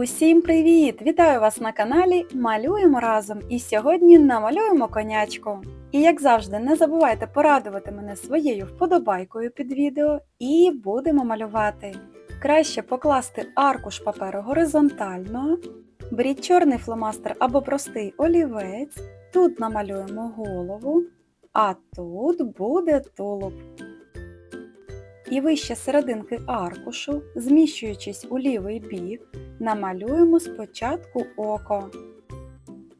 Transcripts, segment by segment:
Усім привіт! Вітаю вас на каналі Малюємо разом і сьогодні намалюємо конячку. І як завжди, не забувайте порадувати мене своєю вподобайкою під відео і будемо малювати. Краще покласти аркуш паперу горизонтально, беріть чорний фломастер або простий олівець, тут намалюємо голову, а тут буде тулуб. І вище серединки аркушу, зміщуючись у лівий бік, намалюємо спочатку око.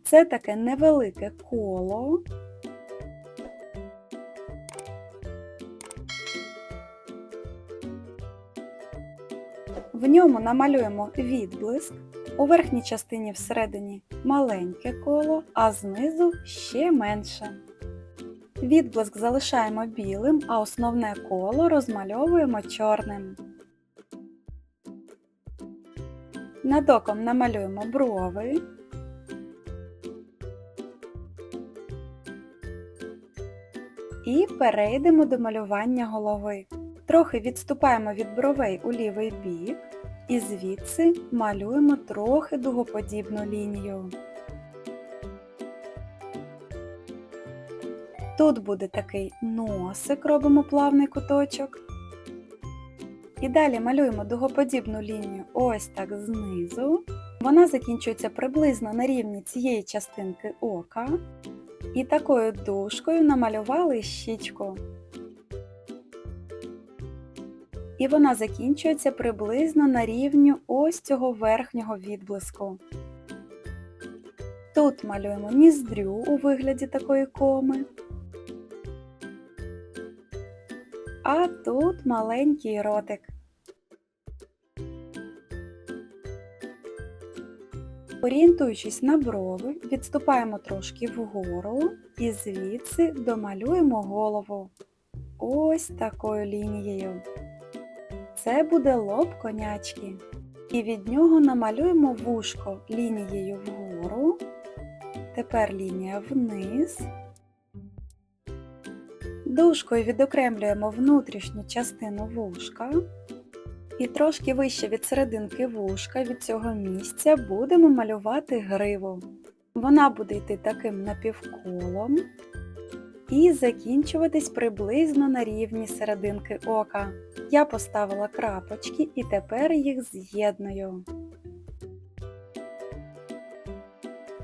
Це таке невелике коло. В ньому намалюємо відблиск, у верхній частині всередині маленьке коло, а знизу ще менше. Відблиск залишаємо білим, а основне коло розмальовуємо чорним. Над оком намалюємо брови. І перейдемо до малювання голови. Трохи відступаємо від бровей у лівий бік і звідси малюємо трохи дугоподібну лінію. Тут буде такий носик, робимо плавний куточок. І далі малюємо дугоподібну лінію ось так знизу. Вона закінчується приблизно на рівні цієї частинки ока. І такою дужкою намалювали щічку. І вона закінчується приблизно на рівні ось цього верхнього відблиску. Тут малюємо ніздрю у вигляді такої коми. А тут маленький ротик. Орієнтуючись на брови, відступаємо трошки вгору і звідси домалюємо голову. Ось такою лінією. Це буде лоб конячки. І від нього намалюємо вушко лінією вгору. Тепер лінія вниз. Дужкою відокремлюємо внутрішню частину вушка. І трошки вище від серединки вушка від цього місця будемо малювати гриву. Вона буде йти таким напівколом і закінчуватись приблизно на рівні серединки ока. Я поставила крапочки і тепер їх з'єдную.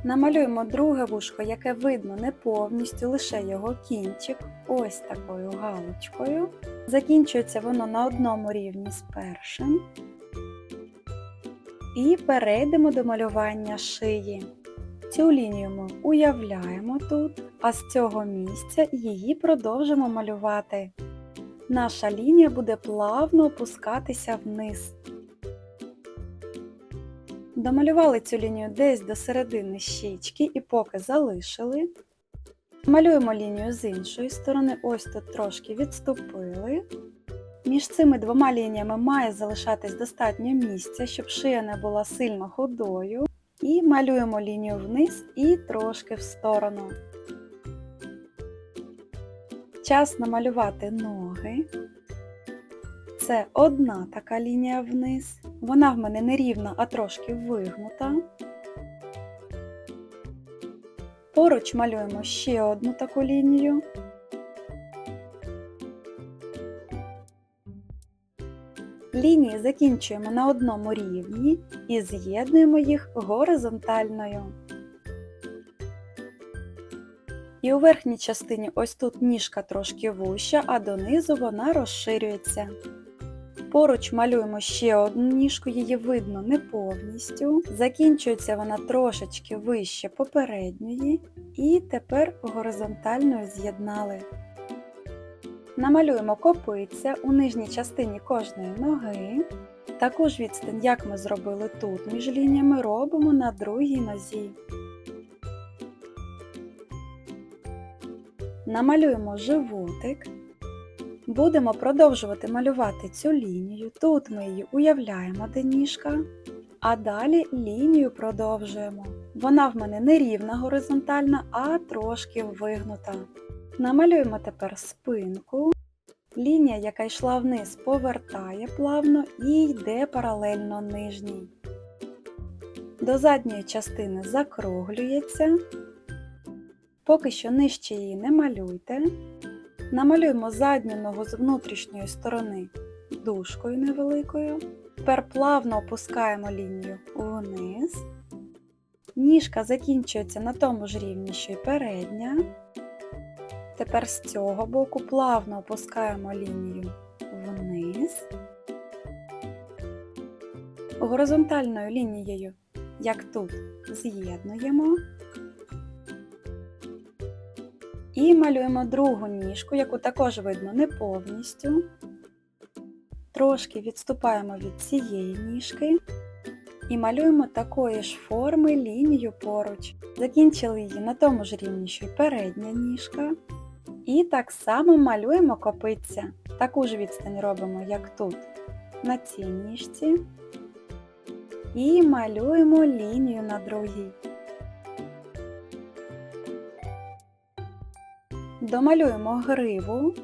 Намалюємо друге вушко, яке видно не повністю, лише його кінчик, ось такою галочкою. Закінчується воно на одному рівні з першим. І перейдемо до малювання шиї. Цю лінію ми уявляємо тут, а з цього місця її продовжимо малювати. Наша лінія буде плавно опускатися вниз. Домалювали цю лінію десь до середини щічки і поки залишили. Малюємо лінію з іншої сторони, ось тут трошки відступили. Між цими двома лініями має залишатись достатньо місця, щоб шия не була сильно худою. І малюємо лінію вниз і трошки в сторону. Час намалювати ноги. Це одна така лінія вниз. Вона в мене не рівна, а трошки вигнута. Поруч малюємо ще одну таку лінію. Лінії закінчуємо на одному рівні і з'єднуємо їх горизонтальною. І у верхній частині ось тут ніжка трошки вуща, а донизу вона розширюється. Поруч малюємо ще одну ніжку, її видно не повністю. Закінчується вона трошечки вище попередньої, і тепер горизонтальною з'єднали. Намалюємо копиця у нижній частині кожної ноги. Таку ж відстань, як ми зробили тут між лініями, робимо на другій нозі. Намалюємо животик. Будемо продовжувати малювати цю лінію. Тут ми її уявляємо, де ніжка, а далі лінію продовжуємо. Вона в мене не рівна горизонтальна, а трошки вигнута. Намалюємо тепер спинку. Лінія, яка йшла вниз, повертає плавно і йде паралельно нижній. до задньої частини закруглюється. Поки що нижче її не малюйте. Намалюємо задню ногу з внутрішньої сторони дужкою невеликою. Тепер плавно опускаємо лінію вниз. Ніжка закінчується на тому ж рівні, що й передня. Тепер з цього боку плавно опускаємо лінію вниз. Горизонтальною лінією, як тут, з'єднуємо. І малюємо другу ніжку, яку також видно не повністю. Трошки відступаємо від цієї ніжки і малюємо такої ж форми лінію поруч. Закінчили її на тому ж рівні, що й передня ніжка. І так само малюємо копиця. Таку ж відстань робимо, як тут, на цій ніжці. І малюємо лінію на другій. Домалюємо гриву.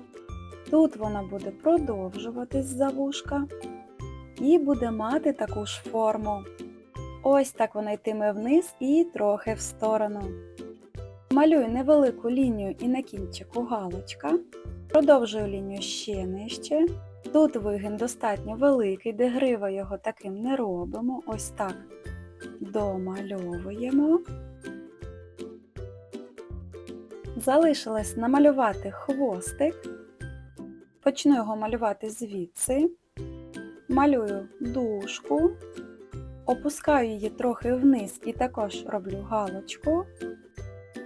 Тут вона буде продовжуватись за вушка і буде мати таку ж форму. Ось так вона йтиме вниз і трохи в сторону. Малюю невелику лінію і на кінчику галочка. Продовжую лінію ще нижче. Тут вигин достатньо великий, де грива його таким не робимо. Ось так домальовуємо. Залишилось намалювати хвостик. Почну його малювати звідси. Малюю дужку, опускаю її трохи вниз і також роблю галочку.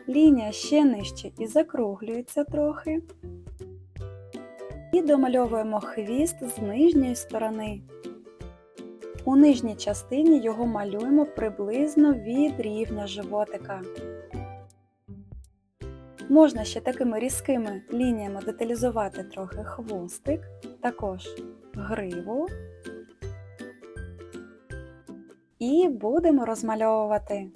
Лінія ще нижче і закруглюється трохи. І домальовуємо хвіст з нижньої сторони. У нижній частині його малюємо приблизно від рівня животика. Можна ще такими різкими лініями деталізувати трохи хвостик, також гриву. І будемо розмальовувати.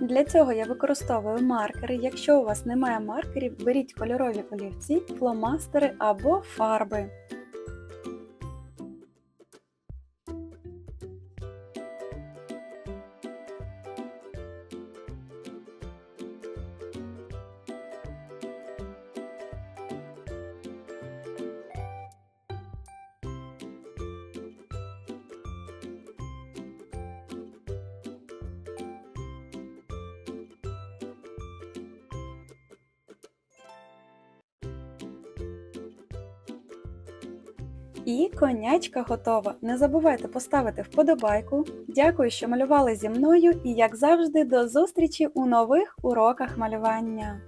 Для цього я використовую маркери. Якщо у вас немає маркерів, беріть кольорові олівці, фломастери або фарби. І конячка готова. Не забувайте поставити вподобайку. Дякую, що малювали зі мною і, як завжди, до зустрічі у нових уроках малювання.